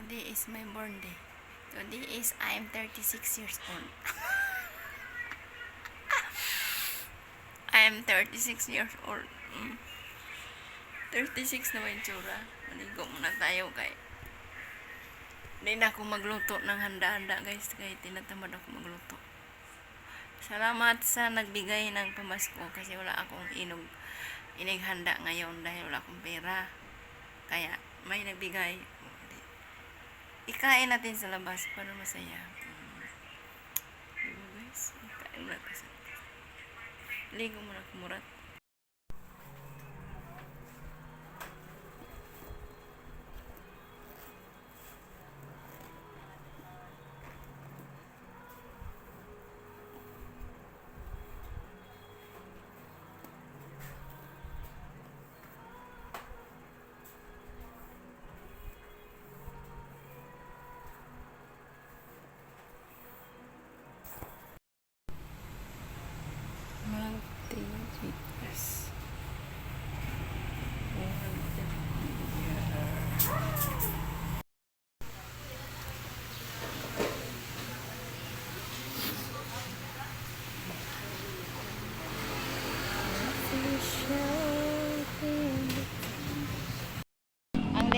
Today is my birthday. Today is I am 36 years old. I am 36 years old. Mm. 36 na may tsura. Maligo muna tayo kay hindi na ako magluto ng handa-handa guys kaya tinatamad ako magluto. Salamat sa nagbigay ng pamasko kasi wala akong inog inighanda ngayon dahil wala akong pera. Kaya may nagbigay. Ikain natin sa labas para masaya. Mm. Diba guys? Ikain natin sa labas. Ligo muna kumurat.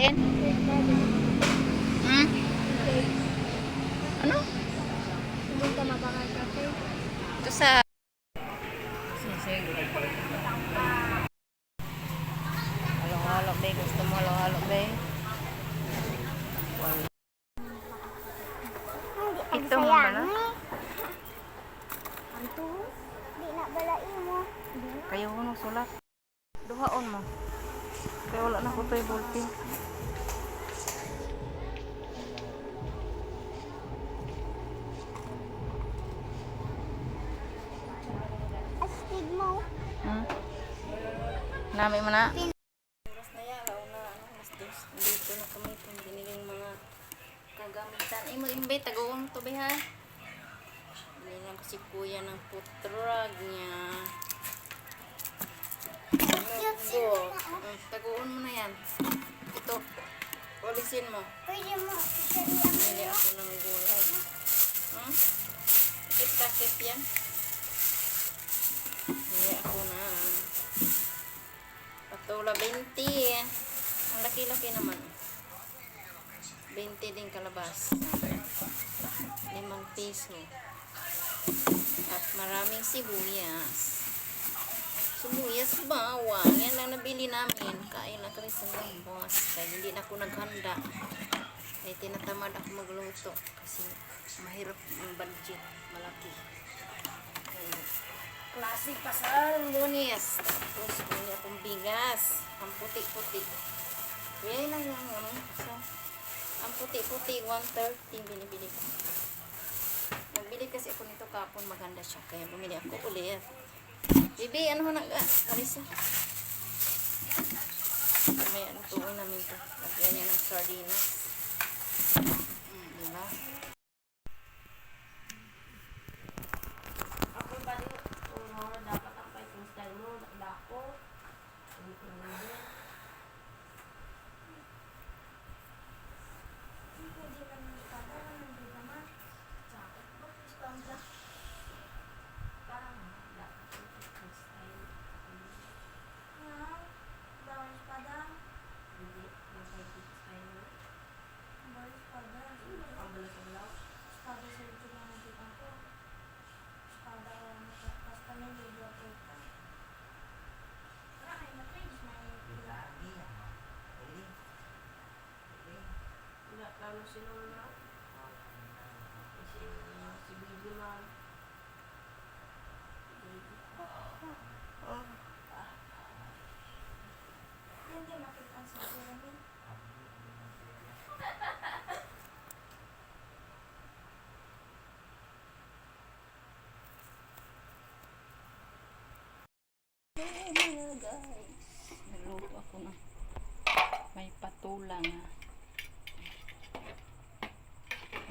Din? Hmm? Ano? Ito sa... Halo-halo, be. Gusto mo halo-halo, be? Ito mo ba na? Ito? Di na balai mo. Kayo ko nung sulat. Duhaon mo. Kaya wala na ko tayo bulti. Nami mo na? Oras na yan, laon na, ano, alas dos. Dito na kami itong biniling mga kagamitan. Ay, mag-imbay, tagoon to, be, ha? Bili lang kasi kuya ng putrag niya. Munggo. Mm, tagoon mo na yan. Ito, walisin mo. Pwede mo Bili ako ng gulay. Hmm? Takip-takip yan. Bili ako na. Patula 20. Ang laki-laki naman. 20 din kalabas. Limang piso. At maraming sibuyas. Sibuyas, bawang. Yan lang nabili namin. Kain lang kami sa labas. Kaya hindi na ako naghanda. Ay tinatamad ako magluto. Kasi mahirap ang budget. Malaki. Ayun. Klaseng pasal, lunes. Tapos, bili akong bigas. Ang puti-puti. Yan lang yung ano. So, ang puti-puti, 130 binibili ko. Nagbili kasi ako nito kapon, maganda siya. Kaya bumili ako ulit. Bibi, ano na nga? Alisa. May ano tuon namin to. Lagyan niya ng sardinas. Mm, diba? Ako ba di kung ano dapat ang fighting style mo, dako. Hindi hindi. Pwede lang yung espada. Hindi naman. Sakit ba? Espada. Parang dapat ang fighting style. Ah, bawal espada. Hindi, yung fighting style mo. Bawal espada. Pambala sa blaw. Espada sa ito lang ang kita ko. Espada ko lang ito. Tapos kami libo ako ito. Wala kayo na pwede na yung Lalo sinunod na. Kasi si Bibi man. Hindi makita sa salamin. Hello guys. Nagluto ako na. May patulang.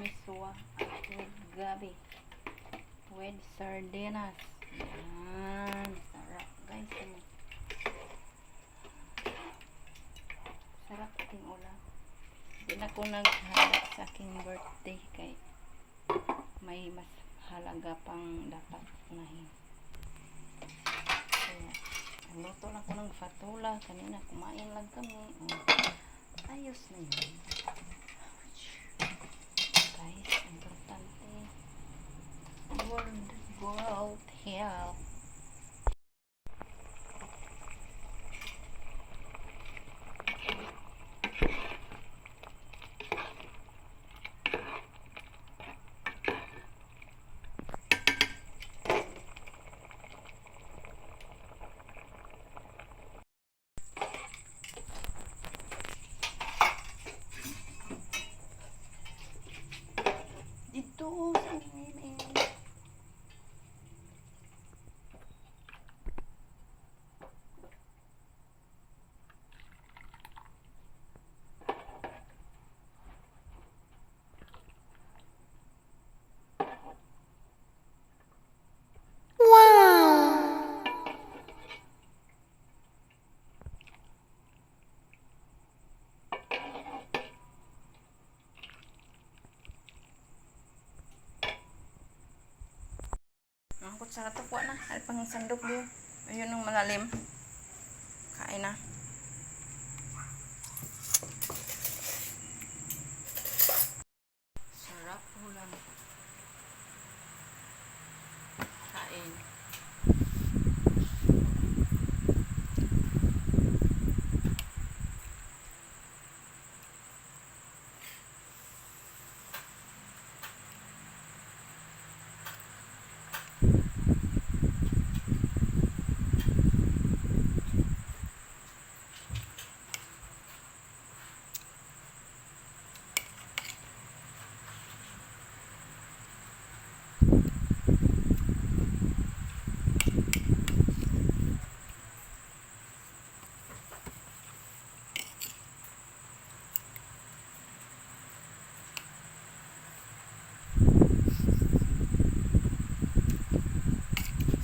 May suwa at with gabi. With sardinas. Yan. Sarap guys. Ano? Sarap ating ulam. Di na ko sa aking birthday kay may mas halaga pang dapat unahin. Kaya, luto lang ko ng fatula. Kanina kumain lang kami. Oh, ayos na yun. Oh here. Ang kutsara to po na. Ay pang sandok din. Ayun yung malalim. Kain na. Sarap ulam. Kain.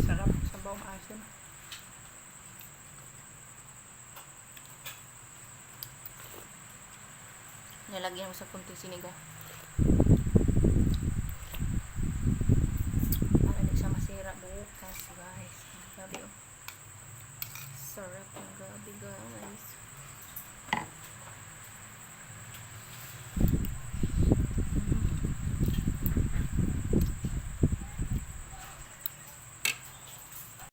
Sarap sa bawang asin. Nilagyan mo sa kunting sinigang. Para di siya masira bukas, guys. Gabi, oh. Sarap ng gabi, guys.